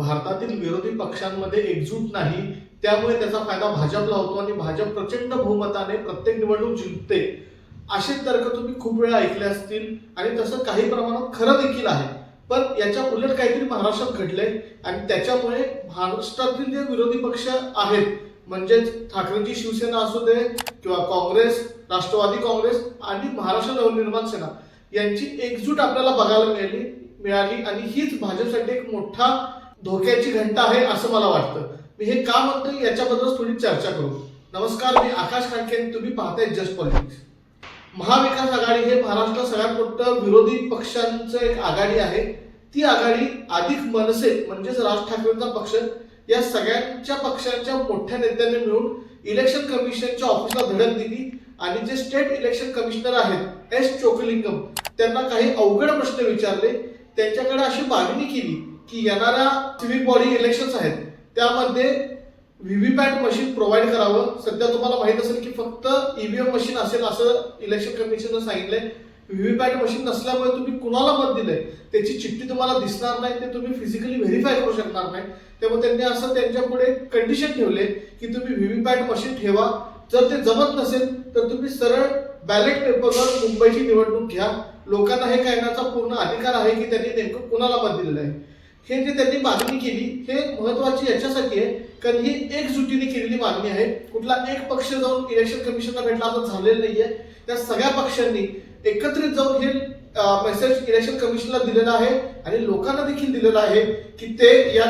भारतातील विरोधी पक्षांमध्ये एकजूट नाही त्यामुळे त्याचा फायदा भाजपला होतो आणि भाजप प्रचंड बहुमताने प्रत्येक निवडणूक जिंकते. असे तर्क तुम्ही खूप वेळा ऐकले असतील आणि तसं काही प्रमाणात खरं देखील आहे. पण याच्या उलट काहीतरी महाराष्ट्रात घडले आणि त्याच्यामुळे महाराष्ट्रातील जे विरोधी पक्ष आहेत म्हणजेच ठाकरेंची शिवसेना असू दे किंवा काँग्रेस राष्ट्रवादी काँग्रेस आणि महाराष्ट्र नवनिर्माण सेना यांची एकजूट आपल्याला बघायला मिळाली मिळाली आणि हीच भाजपसाठी एक मोठा धोक्याची घंटा आहे असं मला वाटतं. मी हे का म्हणतो याच्याबद्दल थोडी चर्चा करू. नमस्कार मी आकाश खाडके तुम्ही पाहताय जस्ट पॉलिटिक्स. महाविकास आघाडी हे महाराष्ट्रात सगळ्यात मोठं विरोधी पक्षांचं एक आघाडी आहे. ती आघाडी अधिक मनसे म्हणजेच राज ठाकरेंचा पक्ष या सगळ्यांच्या पक्षांच्या मोठ्या नेत्यांनी मिळून इलेक्शन कमिशनच्या ऑफिसला धडक दिली आणि जे स्टेट इलेक्शन कमिशनर आहेत एस चोकलिंगम त्यांना काही अवघड प्रश्न विचारले. त्यांच्याकडे अशी मागणी केली की येणाऱ्या सिव्हिक बॉडी इलेक्शन्स आहेत त्यामध्ये व्हीव्हीपॅट मशीन प्रोव्हाइड करावं. सध्या तुम्हाला माहीत असेल की फक्त ईव्हीएम मशीन असेल असं इलेक्शन कमिशननं सांगितलंय. व्हीव्हीपॅट मशीन नसल्यामुळे तुम्ही कुणाला मत दिलंय? त्याची चिठ्ठी तुम्हाला दिसणार नाही ते तुम्ही फिजिकली व्हेरीफाय करू शकणार नाही. त्यामुळे त्यांनी असं त्यांच्या पुढे कंडिशन ठेवले की तुम्ही व्हीव्हीपॅट मशीन ठेवा. जर ते जमत नसेल तर तुम्ही सरळ बॅलेट पेपरवर मुंबईची निवडणूक घ्या. लोकांना हे करण्याचा पूर्ण अधिकार आहे की त्यांनी नेमकं कुणाला मत दिलेलं आहे? हे जे त्यांनी मागणी केली हे महत्वाची याच्यासाठी आहे कारण ही एकजुटीने केलेली मागणी आहे. कुठला एक पक्ष जाऊन इलेक्शन कमिशनला भेटला असं झालेलं नाहीये. त्या सगळ्या पक्षांनी एकत्रित जाऊन हे मेसेज इलेक्शन कमिशनला दिलेला आहे आणि लोकांना देखील दिलेला आहे की ते या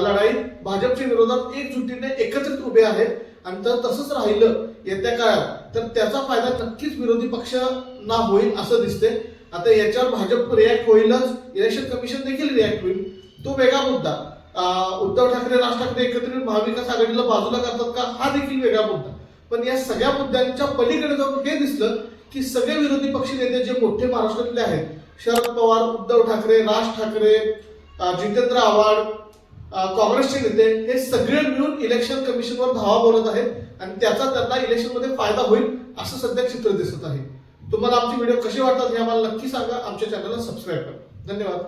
लढाईत भाजपच्या विरोधात एकजुटीने एकत्रित उभे आहेत. आणि जर तसंच राहिलं येत्या काळात तर त्याचा फायदा नक्कीच विरोधी पक्षांना होईल असं दिसते आता याच्यावर भाजप रिॲक्ट होईलच. इलेक्शन कमिशन देखील रिॲक्ट होईल. तो वेगळा मुद्दा. उद्धव ठाकरे राज ठाकरे एकत्रित महाविकास आघाडीला बाजूला करतात का? हा देखील वेगळा मुद्दा. पण या सगळ्या मुद्द्यांच्या पलीकडे जाऊन हे दिसलं की सगळे विरोधी पक्ष नेते जे मोठे महाराष्ट्रातले आहेत शरद पवार उद्धव ठाकरे राज ठाकरे जितेंद्र आव्हाड काँग्रेसचे नेते हे सगळे मिळून इलेक्शन कमिशनवर धावा बोलत आहेत आणि त्याचा त्यांना इलेक्शनमध्ये फायदा होईल असं सध्या चित्र दिसत आहे. तुम्हाला आमचे व्हिडिओ कसे वाटतात हे आम्हाला नक्की सांगा. आमच्या चॅनलला सबस्क्राईब करा. धन्यवाद.